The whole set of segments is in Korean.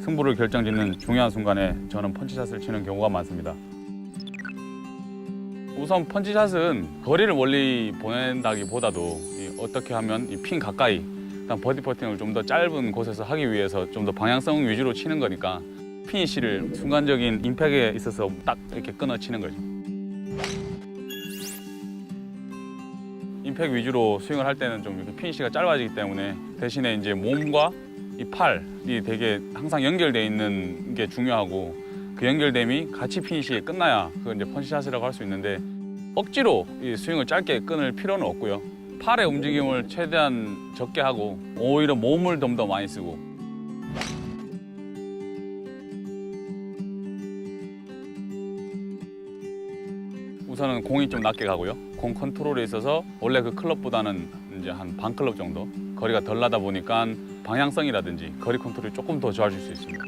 승부를 결정짓는 중요한 순간에 저는 펀치샷을 치는 경우가 많습니다. 우선 펀치샷은 거리를 멀리 보낸다기보다도 이 어떻게 하면 이핀 가까이 버디 퍼팅을 좀 더 짧은 곳에서 하기 위해서 좀 더 방향성 위주로 치는 거니까 피니시를 순간적인 임팩에 있어서 딱 이렇게 끊어 치는 거죠. 임팩 위주로 스윙을 할 때는 좀 이렇게 피니시가 짧아지기 때문에 대신에 이제 몸과 이 팔이 되게 항상 연결돼 있는 게 중요하고 그 연결됨이 같이 피니시에 끝나야 그걸 이제 펀치샷이라고 할 수 있는데 억지로 이 스윙을 짧게 끊을 필요는 없고요. 팔의 움직임을 최대한 적게 하고 오히려 몸을 좀 더 많이 쓰고 우선은 공이 좀 낮게 가고요. 공 컨트롤에 있어서 원래 그 클럽보다는 이제 한 반 클럽 정도 거리가 덜 나다 보니까 방향성이라든지 거리 컨트롤이 조금 더 좋아질 수 있습니다.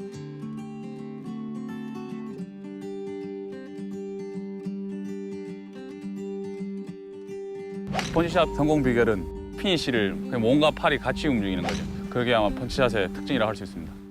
펀치샷 성공 비결은 피니시를 그냥 몸과 팔이 같이 움직이는 거죠. 그게 아마 펀치샷의 특징이라고 할 수 있습니다.